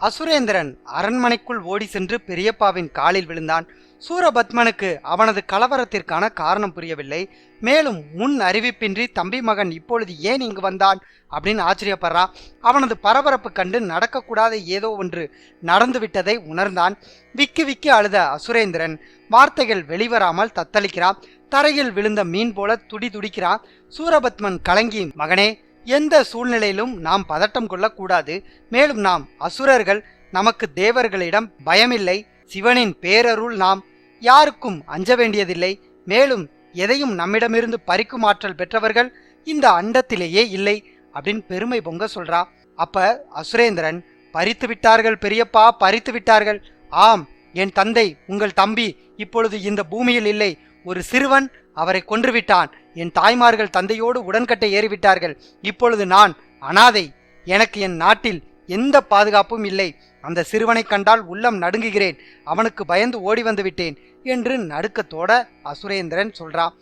அசுரேந்திரன் அரண்மனைக்குள் ஓடி சென்று பெரியப்பாவின் காலில் விழுந்தான். சூரபத்மனுக்கு அவனது கலவரத்திற்கான காரணம் புரியவில்லை. மேலும் முன் அறிவிப்பின்றி தம்பி மகன் இப்பொழுது ஏன் இங்கு வந்தான்? அப்படின்னு ஆச்சரியப்படுறான் அவனது பரபரப்பு கண்டு நடக்கக்கூடாத ஏதோ ஒன்று நடந்து விட்டதை உணர்ந்தான். விக்கி விக்கி அழுத அசுரேந்திரன் வார்த்தைகள் வெளிவராமல் தத்தளிக்கிறான். தரையில் விழுந்த மீன் போல துடி துடிக்கிறான். சூரபத்மன் கலங்கி மகனே எந்த சூழ்நிலையிலும் நாம் பதட்டம் கொள்ளக்கூடாது. மேலும் நாம் அசுரர்கள் நமக்கு தேவர்களிடம் பயமில்லை. சிவனின் பேரருள் நாம் யாருக்கும் அஞ்ச வேண்டியதில்லை. மேலும் எதையும் நம்மிடமிருந்து பறிக்கும் ஆற்றல் பெற்றவர்கள் இந்த அண்டத்திலேயே இல்லை அப்படின்னு பெருமை பொங்க சொல்றா. அப்ப அசுரேந்திரன் பறித்து விட்டார்கள் பெரியப்பா பறித்து விட்டார்கள். ஆம் என் தந்தை உங்கள் தம்பி இப்பொழுது இந்த பூமியில் இல்லை. ஒரு சிறுவன் அவரை கொன்றுவிட்டான். என் தாய்மார்கள் தந்தையோடு உடன்கட்டை ஏறிவிட்டார்கள். இப்பொழுது நான் அனாதை. எனக்கு என் நாட்டில் எந்த பாதுகாப்பும் இல்லை. அந்த சிறுவனை கண்டால் உள்ளம் நடுங்குகிறேன். அவனுக்கு பயந்து ஓடி வந்து விட்டேன் என்று நடுக்கத்தோட அசுரேந்திரன் சொல்றான்.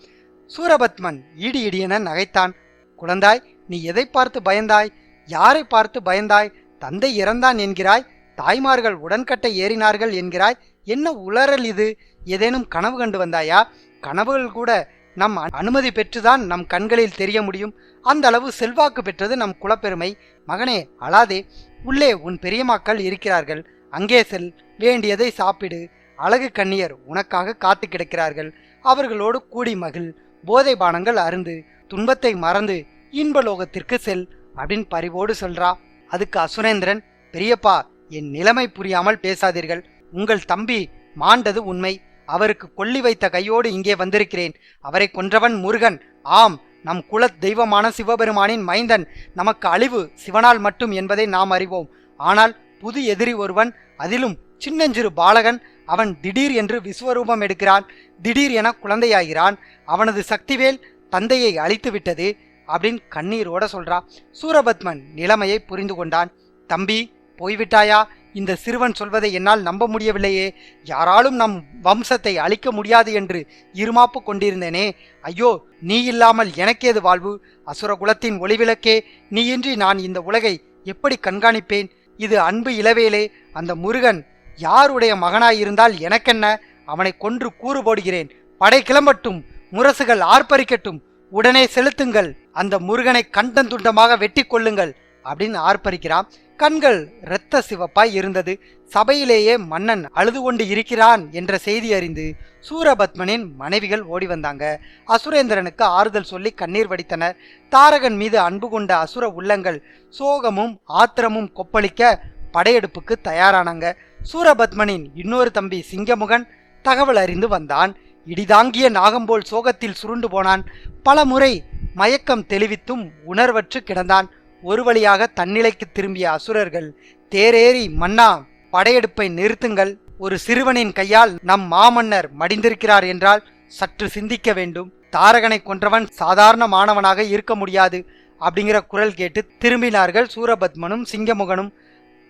சூரபத்மன் இடி இடியென நகைத்தான். குழந்தாய் நீ எதை பார்த்து பயந்தாய்? யாரை பார்த்து பயந்தாய்? தந்தை இறந்தான் என்கிறாய்? தாய்மார்கள் உடன்கட்டை ஏறினார்கள் என்கிறாய்? என்ன உளறல் இது? ஏதேனும் கனவு கண்டு வந்தாயா? கனவுகள் கூட நம் அனுமதி பெற்றுதான் நம் கண்களில் தெரிய முடியும். அந்த அளவு செல்வாக்கு பெற்றது நம் குலப்பெருமை. மகனே அழாதே. உள்ளே உன் பெரியமாக்கள் இருக்கிறார்கள். அங்கே செல் வேண்டியதை சாப்பிடு. அழகு கண்ணியர் உனக்காக காத்து கிடக்கிறார்கள். அவர்களோடு கூடி மகிழ். போதை பானங்கள் அருந்து துன்பத்தை மறந்து இன்பலோகத்திற்கு செல் அப்படின்னு பரிவோடு சொல்றா. அதுக்கு அசுரேந்திரன் பெரியப்பா என் நிலைமை புரியாமல் பேசாதீர்கள். உங்கள் தம்பி மாண்டது உண்மை. அவருக்கு கொல்லி வைத்த கையோடு இங்கே வந்திருக்கிறேன். அவரை கொன்றவன் முருகன். ஆம் நம் குலத் தெய்வமான சிவபெருமானின் மைந்தன். நமக்கு அழிவு சிவனால் மட்டும் என்பதை நாம் அறிவோம். ஆனால் புது எதிரி ஒருவன் அதிலும் சின்னஞ்சிறு பாலகன் அவன் திடீர் என்று விஸ்வரூபம் எடுக்கிறான். திடீர் என குழந்தையாகிறான். அவனது சக்திவேல் தந்தையை அழித்து விட்டது அப்படின்னு கண்ணீரோட சொல்றா. சூரபத்மன் நிலைமையை புரிந்து கொண்டான். தம்பி போய்விட்டாயா? இந்த சிறுவன் சொல்வதை என்னால் நம்ப முடியவில்லையே. யாராலும் நம் வம்சத்தை அழிக்க முடியாது என்று இருமாப்பு கொண்டிருந்தேனே. ஐயோ நீ இல்லாமல் எனக்கேது வாழ்வு? அசுர குலத்தின் ஒளிவிளக்கே நீயின்றி நான் இந்த உலகை எப்படி கண்காணிப்பேன்? இது அன்பு இளவேலே அந்த முருகன் யாருடைய மகனாயிருந்தால் எனக்கென்ன? அவனை கொன்று கூறு போடுகிறேன். படை கிளம்பட்டும் முரசுகள் ஆர்ப்பரிக்கட்டும். உடனே செலுத்துங்கள். அந்த முருகனை கண்டந்துண்டமாக வெட்டி கொள்ளுங்கள். அப்படின்னு ஆர்ப்பரிக்கிறான். கண்கள் இரத்த சிவப்பாய் இருந்தது. சபையிலேயே மன்னன் அழுது கொண்டு இருக்கிறான் என்ற செய்தி அறிந்து சூரபத்மனின் மனைவிகள் ஓடி வந்தாங்க. அசுரேந்திரனுக்கு ஆறுதல் சொல்லி கண்ணீர் வடித்தனர். தாரகன் மீது அன்பு கொண்ட அசுர உள்ளங்கள் சோகமும் ஆத்திரமும் கொப்பளிக்க படையெடுப்புக்கு தயாரானாங்க. சூரபத்மனின் இன்னொரு தம்பி சிங்கமுகன் தகவல் அறிந்து வந்தான். இடிதாங்கிய நாகம்போல் சோகத்தில் சுருண்டு போனான். பல முறை மயக்கம் தெளிவித்தும் உணர்வற்று கிடந்தான். ஒரு வழியாக தன்னிலைக்கு திரும்பிய அசுரர்கள் தேரேறி மன்னா படையெடுப்பை நிறுத்துங்கள். ஒரு சிறுவனின் கையால் நம் மாமன்னர் மடிந்திருக்கிறார் என்றால் சற்று சிந்திக்க வேண்டும். தாரகனை கொன்றவன் சாதாரண மாணவனாக இருக்க முடியாது அப்படிங்கிற குரல் கேட்டு திரும்பினார்கள் சூரபத்மனும் சிங்கமுகனும்.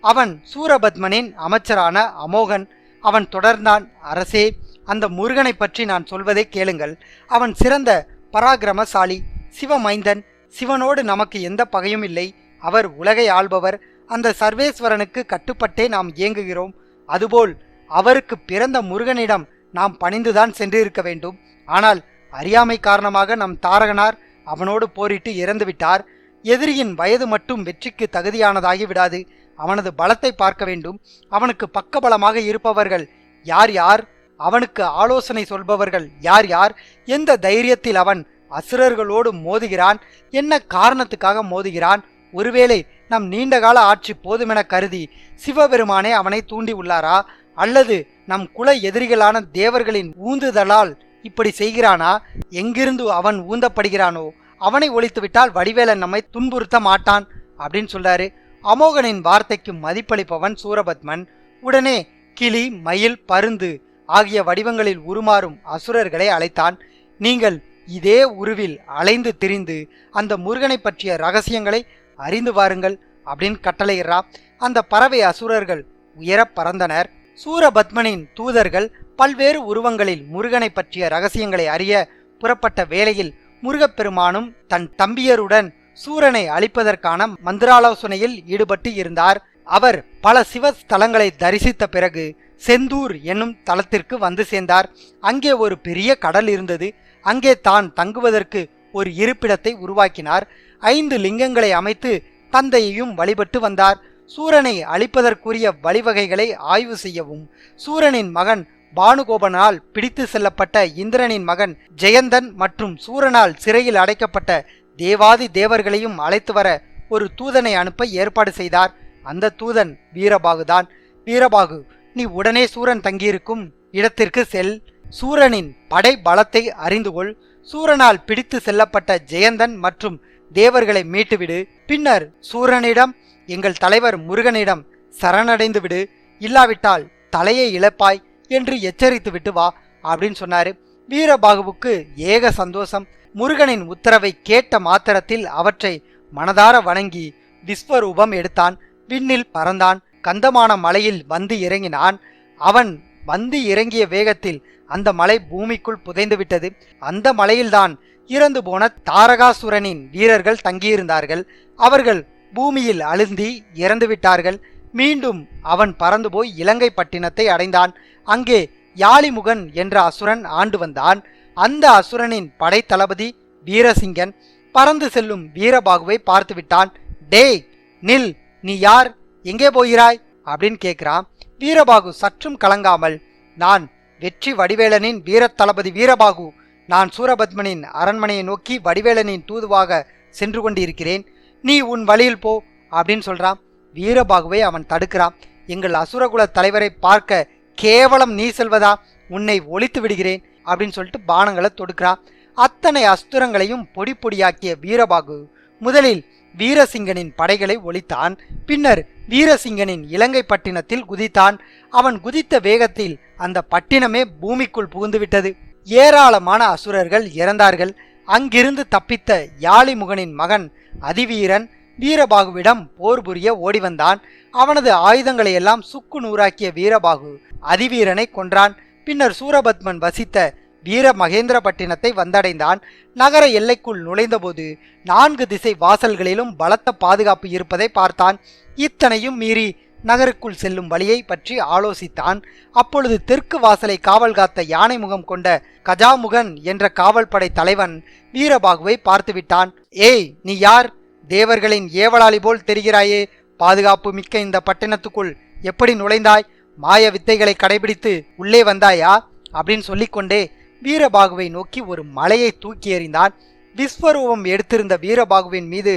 அவன் சூரபத்மனின் அமைச்சரான அமோகன் அவன் தொடர்ந்தான் அரசே அந்த முருகனை பற்றி நான் சொல்வதை கேளுங்கள். அவன் சிறந்த பராக்கிரமசாலி சிவமைந்தன் சிவனோடு நமக்கு எந்த பகையும் இல்லை. அவர் உலகை ஆள்பவர். அந்த சர்வேஸ்வரனுக்கு கட்டுப்பட்டே நாம் இயங்குகிறோம். அதுபோல் அவருக்கு பிறந்த முருகனிடம் நாம் பணிந்துதான் சென்றிருக்க வேண்டும். ஆனால் அறியாமை காரணமாக நம் தாரகனார் அவனோடு போரிட்டு இறந்துவிட்டார். எதிரியின் வயது மட்டும் வெற்றிக்கு தகுதியானதாகி விடாது. அவனது பலத்தை பார்க்க வேண்டும். அவனுக்கு பக்கபலமாக இருப்பவர்கள் யார் யார்? அவனுக்கு ஆலோசனை சொல்பவர்கள் யார் யார்? எந்த தைரியத்தில் அவன் அசுரர்களோடு மோதுகிறான். என்ன காரணத்துக்காக மோதுகிறான்? ஒருவேளை நம் நீண்டகால ஆட்சி போதுமென கருதி சிவபெருமானே அவனை தூண்டி உள்ளாரா? அல்லது நம் குல எதிரிகளான தேவர்களின் ஊந்துதலால் இப்படி செய்கிறானா? எங்கிருந்து அவன் ஊந்தப்படுகிறானோ? அவனை ஒழித்துவிட்டால் வடிவேலன் நம்மை துன்புறுத்த மாட்டான் அப்படின்னு சொல்றாரு. அமோகனின் வார்த்தைக்கு மதிப்பளிப்பவன் சூரபத்மன். உடனே கிளி மயில் பருந்து ஆகிய வடிவங்களில் உருமாறும் அசுரர்களை அழைத்தான். நீங்கள் இதே உருவில் அலைந்து திரிந்து அந்த முருகனை பற்றிய ரகசியங்களை அறிந்து வாருங்கள் அப்படின்னு கட்டளையிடுறா. அந்த பறவை அசுரர்கள் உயர பறந்தனர். சூரபத்மனின் தூதர்கள் பல்வேறு உருவங்களில் முருகனை பற்றிய ரகசியங்களை அறிய புறப்பட்ட வேளையில் முருகப்பெருமானும் தன் தம்பியருடன் சூரனை அழிப்பதற்கான மந்திராலோசனையில் ஈடுபட்டு இருந்தார். அவர் பல சிவஸ்தலங்களை தரிசித்த பிறகு செந்தூர் என்னும் தலத்திற்கு வந்து சேர்ந்தார். அங்கே ஒரு பெரிய கடல் இருந்தது. அங்கே தான் தங்குவதற்கு ஒரு இருப்பிடத்தை உருவாக்கினார். ஐந்து லிங்கங்களை அமைத்து தந்தையையும் வழிபட்டு வந்தார். சூரனை அழிப்பதற்குரிய வழிவகைகளை ஆய்வு செய்யவும் சூரனின் மகன் பானுகோபனால் பிடித்து செல்லப்பட்ட இந்திரனின் மகன் ஜெயந்தன் மற்றும் சூரனால் சிறையில் அடைக்கப்பட்ட தேவாதி தேவர்களையும் அழைத்து வர ஒரு தூதனை அனுப்ப ஏற்பாடு செய்தார். அந்த தூதன் வீரபாகுதான். வீரபாகு நீ உடனே சூரன் தங்கியிருக்கும் இடத்திற்கு செல். சூரனின் படை பலத்தை அறிந்து கொள் சூரனால் பிடித்து செல்லப்பட்ட ஜெயந்தன் மற்றும் தேவர்களை மீட்டுவிடு. பின்னர் சூரனிடம் எங்கள் தலைவர் முருகனிடம் சரணடைந்து விடு. இல்லாவிட்டால் தலையை இழப்பாய் என்று எச்சரித்து விட்டு வா அப்படின்னு சொன்னாரு. வீரபாகுவுக்கு ஏக சந்தோஷம். முருகனின் உத்தரவை கேட்ட மாத்திரத்தில் அவற்றை மனதார வணங்கி விஸ்வரூபம் எடுத்தான். விண்ணில் பறந்தான். கந்தமான மலையில் வந்து இறங்கினான். அவன் வந்து இறங்கிய வேகத்தில் அந்த மலை பூமிக்குள் புதைந்துவிட்டது. அந்த மலையில்தான் இறந்து போன தாரகாசுரனின் வீரர்கள் தங்கியிருந்தார்கள். அவர்கள் பூமியில் அழுந்தி இறந்துவிட்டார்கள். மீண்டும் அவன் பறந்து போய் இலங்கை பட்டினத்தை அடைந்தான். அங்கே யாளிமுகன் என்ற அசுரன் ஆண்டு வந்தான். அந்த அசுரனின் படைத்தளபதி வீரசிங்கன் பறந்து செல்லும் வீரபாகுவை பார்த்து விட்டான் டேய் நில் நீ யார்? எங்கே போகிறாய்? அப்படின்னு கேட்கிறான். வீரபாகு சற்றும் கலங்காமல் நான் வெற்றி வடிவேலனின் வீரத்தளபதி வீரபாகு. நான் சூரபத்மனின் அரண்மனையை நோக்கி வடிவேலனின் தூதுவாக சென்று கொண்டிருக்கிறேன். நீ உன் வழியில் போ அப்படின்னு சொல்றான். வீரபாகுவை அவன் தடுக்கிறான். எங்கள் அசுரகுல தலைவரை பார்க்க கேவலம் நீ செல்வதா? உன்னை ஒழித்து விடுகிறேன் அப்படின்னு சொல்லிட்டு பானங்களை தொடுக்கிறான். அத்தனை அஸ்திரங்களையும் பொடி பொடியாக்கிய வீரபாகு முதலில் வீரசிங்கனின் படைகளை ஒழித்தான். பின்னர் வீரசிங்கனின் இலங்கை பட்டினத்தில் குதித்தான். அவன் குதித்த வேகத்தில் அந்த பட்டினமே பூமிக்குள் புகுந்துவிட்டது. ஏராளமான அசுரர்கள் இறந்தார்கள். அங்கிருந்து தப்பித்த யாழிமுகனின் மகன் அதிவீரன் வீரபாகுவிடம் போர் புரிய ஓடி வந்தான் அவனது ஆயுதங்களை எல்லாம் சுக்கு நூறாக்கிய வீரபாகு அதிவீரனை கொன்றான். பின்னர் சூரபத்மன் வசித்த வீர மகேந்திரப்பட்டினத்தை வந்தடைந்தான். நகர எல்லைக்குள் நுழைந்தபோது நான்கு திசை வாசல்களிலும் பலத்த பாதுகாப்பு இருப்பதை பார்த்தான். இத்தனையும் மீறி நகருக்குள் செல்லும் வழியை பற்றி ஆலோசித்தான். அப்பொழுது தெற்கு வாசலை காவல் காத்த யானை முகம் கொண்ட கஜாமுகன் என்ற காவல்படை தலைவன் வீரபாகுவை பார்த்துவிட்டான். ஏய் நீ யார்? தேவர்களின் ஏவலாளி போல் தெரிகிறாயே. பாதுகாப்பு மிக்க இந்த பட்டினத்துக்குள் எப்படி நுழைந்தாய்? மாய வித்தைகளை கடைபிடித்து உள்ளே வந்தாயா? அப்படின்னு சொல்லிக்கொண்டே வீரபாகுவை நோக்கி ஒரு மலையை தூக்கி எறிந்தான். விஸ்வரூபம் எடுத்திருந்த வீரபாகுவின் மீது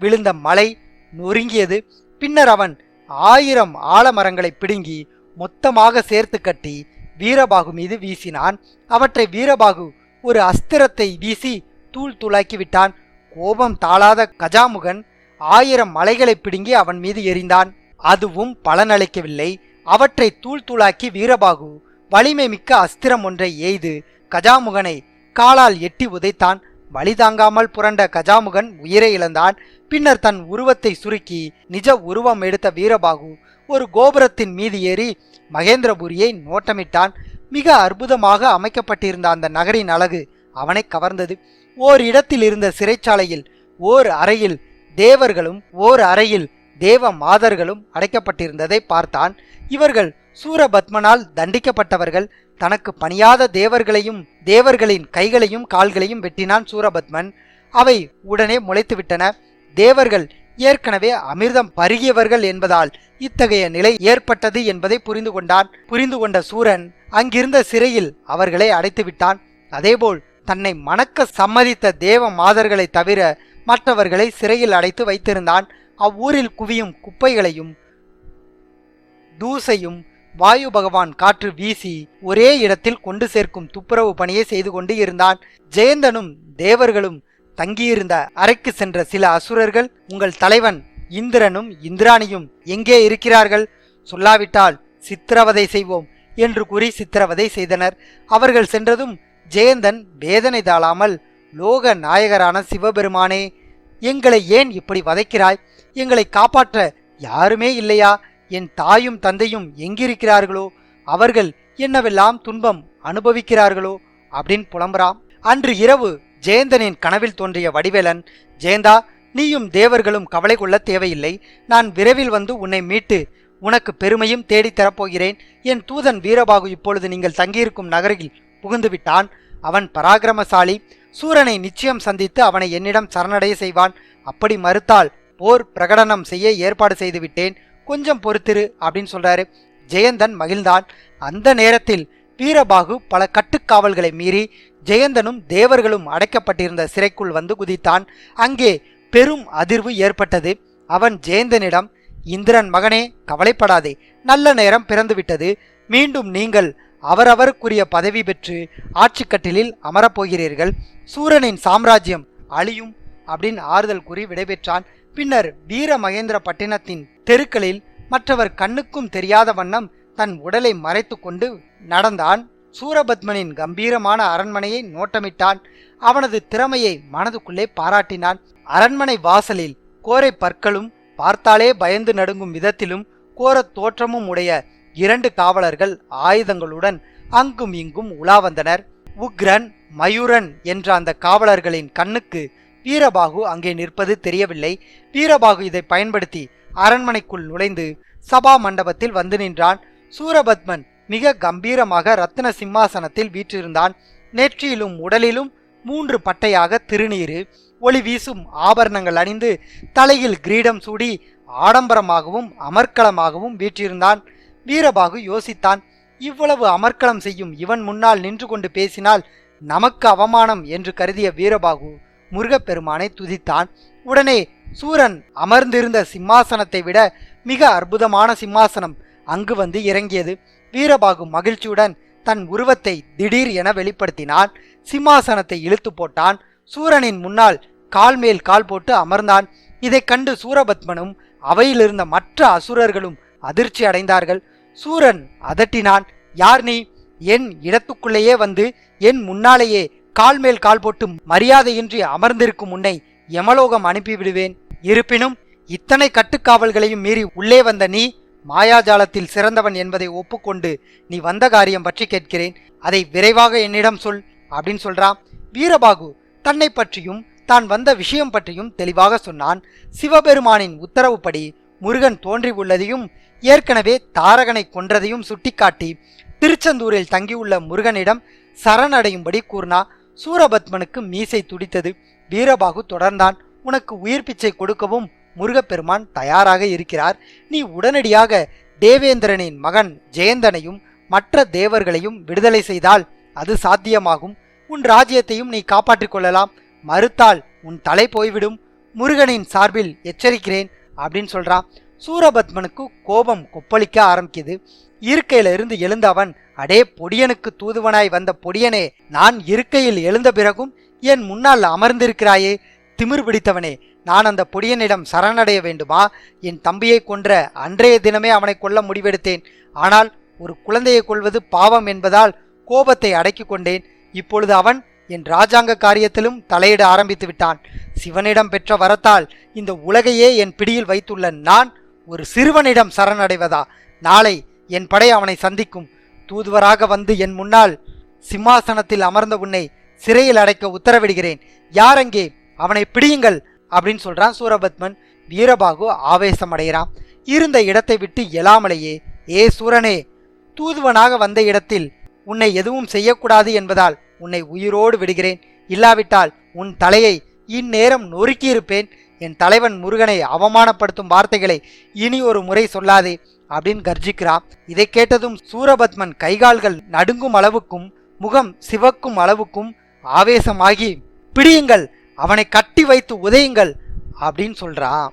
விழுந்த மலை நொறுங்கியது. பின்னர் அவன் ஆயிரம் ஆலமரங்களை பிடுங்கி மொத்தமாக சேர்த்து கட்டி வீரபாகு மீது வீசினான். அவற்றை வீரபாகு ஒரு அஸ்திரத்தை வீசி தூள் தூளாக்கி விட்டான். கோபம் தாளாத கஜாமுகன் ஆயிரம் மலைகளை பிடுங்கி அவன் மீது எறிந்தான். அதுவும் பலனளிக்கவில்லை. அவற்றை தூள் தூளாக்கி வீரபாகு வலிமை மிக்க அஸ்திரம் ஒன்றை எய்து கஜாமுகனை காலால் எட்டி உதைத்தான். வழி தாங்காமல் புரண்ட கஜாமுகன் உயிரை இழந்தான். பின்னர் தன் உருவத்தை சுருக்கி நிஜ உருவம் எடுத்த வீரபாகு ஒரு கோபுரத்தின் மீது ஏறி மகேந்திரபுரியை நோட்டமிட்டான். மிக அற்புதமாக அமைக்கப்பட்டிருந்த அந்த நகரின் அழகு அவனை கவர்ந்தது. ஓர் இடத்தில் இருந்த சிறைச்சாலையில் ஓர் அறையில் தேவர்களும் ஓர் அறையில் தேவ மாதர்களும் அடைக்கப்பட்டிருந்ததை பார்த்தான். இவர்கள் சூரபத்மனால் தண்டிக்கப்பட்டவர்கள். தனக்கு பணியாத தேவர்களையும் தேவர்களின் கைகளையும் கால்களையும் வெட்டினான் சூரபத்மன். அவை உடனே முளைத்துவிட்டன. தேவர்கள் ஏற்கனவே அமிர்தம் பருகியவர்கள் என்பதால் இத்தகைய நிலை ஏற்பட்டது என்பதை புரிந்து கொண்டான். புரிந்து கொண்ட சூரன் அங்கிருந்த சிறையில் அவர்களை அடைத்து விட்டான் அதேபோல் தன்னை மணக்க சம்மதித்த தேவ மாதர்களை தவிர மற்றவர்களை சிறையில் அடைத்து வைத்திருந்தான். அவ்வூரில் குவியும் குப்பைகளையும் தூசையும் வாயு பகவான் காற்று வீசி ஒரே இடத்தில் கொண்டு சேர்க்கும் துப்புரவு பணியை செய்து கொண்டு இருந்தான். ஜெயந்தனும் தேவர்களும் தங்கியிருந்த அறைக்கு சென்ற சில அசுரர்கள் உங்கள் தலைவன் இந்திரனும் இந்திராணியும் எங்கே இருக்கிறார்கள்? சொல்லாவிட்டால் சித்திரவதை செய்வோம் என்று கூறி சித்திரவதை செய்தனர். அவர்கள் சென்றதும் ஜெயந்தன் வேதனை தாழாமல் லோக நாயகரான சிவபெருமானே எங்களை ஏன் இப்படி வதைக்கிறாய்? எங்களை காப்பாற்ற யாருமே இல்லையா? என் தாயும் தந்தையும் எங்கிருக்கிறார்களோ? அவர்கள் என்னவெல்லாம் துன்பம் அனுபவிக்கிறார்களோ? அப்படின்னு புலம்புறான் அன்று இரவு ஜெயந்தனின் கனவில் தோன்றிய வடிவேலன் ஜெயந்தா நீயும் தேவர்களும் கவலை கொள்ள தேவையில்லை. நான் விரைவில் வந்து உன்னை மீட்டு உனக்கு பெருமையும் தேடித் தரப்போகிறேன். என் தூதன் வீரபாகு இப்பொழுது நீங்கள் தங்கியிருக்கும் நகரில் புகுந்து விட்டான். அவன் பராக்கிரமசாலி. சூரனை நிச்சயம் சந்தித்து அவனை என்னிடம் சரணடைய செய்வான். அப்படி மறுத்தால் போர் பிரகடனம் செய்ய ஏற்பாடு செய்துவிட்டேன் கொஞ்சம் பொறுத்திரு அப்படின்னு சொல்றாரு. ஜெயந்தன் மகிழ்ந்தான். அந்த நேரத்தில் வீரபாகு பல கட்டுக்காவல்களை மீறி ஜெயந்தனும் தேவர்களும் அடைக்கப்பட்டிருந்த சிறைக்குள் வந்து குதித்தான். அங்கே பெரும் அதிர்வு ஏற்பட்டது. அவன் ஜெயந்தனிடம் இந்திரன் மகனே கவலைப்படாதே. நல்ல நேரம் பிறந்துவிட்டது. மீண்டும் நீங்கள் அவரவருக்குரிய பதவி பெற்று ஆட்சிக்கட்டிலில் அமரப்போகிறீர்கள். சூரனின் சாம்ராஜ்யம் அழியும் அப்படின்னு ஆறுதல் கூறி விடைபெற்றான் பின்னர் வீர மகேந்திர பட்டினத்தின் தெருக்களில் மற்றவர் கண்ணுக்கும் தெரியாத வண்ணம் தன் உடலை மறைத்து கொண்டு நடந்தான். சூரபத்மனின் கம்பீரமான அரண்மனையை நோட்டமிட்டான். அவனது திறமையை மனதுக்குள்ளே பாராட்டினான். அரண்மனை வாசலில் கோரை பற்களும் பார்த்தாலே பயந்து நடுங்கும் விதத்திலும் கோரத் தோற்றமும் உடைய இரண்டு காவலர்கள் ஆயுதங்களுடன் அங்கும் இங்கும் உலா வந்தனர். உக்ரன் மயூரன் என்ற அந்த காவலர்களின் கண்ணுக்கு வீரபாகு அங்கே நிற்பது தெரியவில்லை. வீரபாகு இதை பயன்படுத்தி அரண்மனைக்குள் நுழைந்து சபா மண்டபத்தில் வந்து நின்றான். சூரபத்மன் மிக கம்பீரமாக ரத்ன சிம்மாசனத்தில் வீற்றிருந்தான். நெற்றியிலும் உடலிலும் மூன்று பட்டையாக திருநீரு ஒளி வீசும் ஆபரணங்கள் அணிந்து தலையில் கிரீடம் சூடி ஆடம்பரமாகவும் அமர்க்களமாகவும் வீற்றிருந்தான். வீரபாகு யோசித்தான் இவ்வளவு அமர்க்களம் செய்யும் இவன் முன்னால் நின்று கொண்டு பேசினால் நமக்கு அவமானம் என்று கருதிய வீரபாகு முருகப்பெருமானை துதித்தான். உடனே சூரன் அமர்ந்திருந்த சிம்மாசனத்தை விட மிக அற்புதமான சிம்மாசனம் அங்கு வந்து இறங்கியது. வீரபாகு மகிழ்ச்சியுடன் தன் உருவத்தை திடீர் என வெளிப்படுத்தினான். சிம்மாசனத்தை இழுத்து போட்டான். சூரனின் முன்னால் கால் மேல் கால் போட்டு அமர்ந்தான். இதைக் கண்டு சூரபத்மனும் அவையிலிருந்த மற்ற அசுரர்களும் அதிர்ச்சி அடைந்தார்கள். சூரன் அதட்டினான் யார் நீ? என் இடத்துக்குள்ளேயே வந்து என் முன்னாலேயே கால் மேல் கால் போட்டு மரியாதையின்றி அமர்ந்திருக்கும் உன்னை யமலோகம் அனுப்பிவிடுவேன். இருப்பினும் இத்தனை கட்டுக்காவல்களையும் மீறி உள்ளே வந்த நீ மாயாஜாலத்தில் சிறந்தவன் என்பதை ஒப்புக்கொண்டு நீ வந்த காரியம் பற்றி கேட்கிறேன். அதை விரைவாக என்னிடம் சொல் அப்படின்னு சொல்றான். வீரபாகு தன்னை பற்றியும் தான் வந்த விஷயம் பற்றியும் தெளிவாக சொன்னான். சிவபெருமானின் உத்தரவுப்படி முருகன் தோன்றி உள்ளதையும் ஏற்கனவே தாரகனை கொன்றதையும் சுட்டிக்காட்டி திருச்செந்தூரில் தங்கியுள்ள முருகனிடம் சரணடையும்படி கூறினா சூரபத்மனுக்கு மீசை துடித்தது. வீரபாகு தொடர்ந்தான். உனக்கு உயிர் பிச்சை கொடுக்கவும் முருகப்பெருமான் தயாராக இருக்கிறார். நீ உடனடியாக தேவேந்திரனின் மகன் ஜெயந்தனையும் மற்ற தேவர்களையும் விடுதலை செய்தால் அது சாத்தியமாகும். உன் ராஜ்யத்தையும் நீ காப்பாற்றிக் கொள்ளலாம். மறுத்தால் உன் தலை போய்விடும். முருகனின் சார்பில் எச்சரிக்கிறேன் அப்படின்னு சொல்றான். சூரபத்மனுக்கு கோபம் கொப்பளிக்க ஆரம்பிக்குது. இருக்கையில இருந்து எழுந்தவன் அடே பொடியனுக்கு தூதுவனாய் வந்த பொடியனே நான் இருக்கையில் எழுந்த பிறகும் என் முன்னால் அமர்ந்திருக்கிறாயே திமிர் பிடித்தவனே நான் அந்த பொடியனிடம் சரணடைய வேண்டுமா? என் தம்பியை கொன்ற அன்றைய தினமே அவனை கொல்ல முடிவெடுத்தேன். ஆனால் ஒரு குழந்தையை கொள்வது பாவம் என்பதால் கோபத்தை அடக்கிக் கொண்டேன். இப்பொழுது அவன் என் ராஜாங்க காரியத்திலும் தலையிட ஆரம்பித்து விட்டான். சிவனிடம் பெற்ற வரத்தால் இந்த உலகையே என் பிடியில் வைத்துள்ள நான் ஒரு சிறுவனிடம் சரணடைவதா? நாளை என் படை அவனை சந்திக்கும். தூதுவராக வந்து என் முன்னால் சிம்மாசனத்தில் அமர்ந்த உன்னை சிறையில் அடைக்க உத்தரவிடுகிறேன். யாரெங்கே அவனை பிடியுங்கள் அப்படின்னு சொல்றான் சூரபத்மன். வீரபாகு ஆவேசம் அடைகிறான் இருந்த இடத்தை விட்டு எழாமலேயே ஏ சூரனே தூதுவனாக வந்த இடத்தில் உன்னை எதுவும் செய்யக்கூடாது என்பதால் உன்னை உயிரோடு விடுகிறேன். இல்லாவிட்டால் உன் தலையை இந்நேரம் நொறுக்கியிருப்பேன். என் தலைவன் முருகனை அவமானப்படுத்தும் வார்த்தைகளை இனி ஒரு முறை சொல்லாதே. அப்படின்னு கர்ஜிக்கிறா. இதை கேட்டதும் சூரபத்மன் கைகால்கள் நடுங்கும் அளவுக்கும் முகம் சிவக்கும் அளவுக்கும் ஆவேசமாகி பிடியுங்கள் அவனை கட்டி வைத்து உதையுங்கள் அப்படின்னு சொல்றான்